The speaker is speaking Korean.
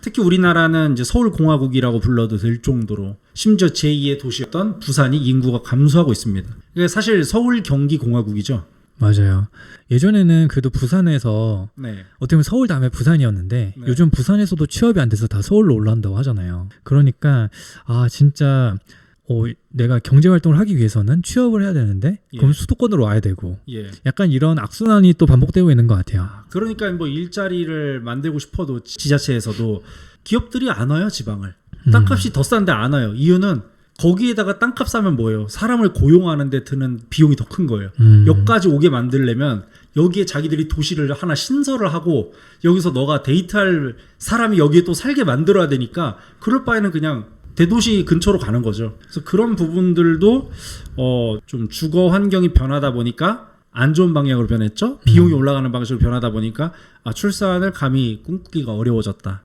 특히 우리나라는 이제 서울 공화국이라고 불러도 될 정도로 심지어 제2의 도시였던 부산이 인구가 감소하고 있습니다. 사실 서울 경기 공화국이죠. 맞아요. 예전에는 그래도 부산에서 네. 어떻게 보면 서울 다음에 부산이었는데 네. 요즘 부산에서도 취업이 안 돼서 다 서울로 올라온다고 하잖아요. 그러니까 아 진짜 어, 내가 경제 활동을 하기 위해서는 취업을 해야 되는데 예. 그럼 수도권으로 와야 되고 예. 약간 이런 악순환이 또 반복되고 있는 것 같아요. 그러니까 뭐 일자리를 만들고 싶어도 지자체에서도 기업들이 안 와요 지방을 음. 땅값이 더 싼데 안 와요 이유는 거기에다가 땅값 싸면 뭐예요 사람을 고용하는데 드는 비용이 더 큰 거예요 음. 여기까지 오게 만들려면 여기에 자기들이 도시를 하나 신설을 하고 여기서 너가 데이트할 사람이 여기에 또 살게 만들어야 되니까 그럴 바에는 그냥 대도시 근처로 가는 거죠. 그래서 그런 부분들도 어 좀 주거 환경이 변하다 보니까 안 좋은 방향으로 변했죠. 비용이 올라가는 방식으로 변하다 보니까 아, 출산을 감히 꿈꾸기가 어려워졌다.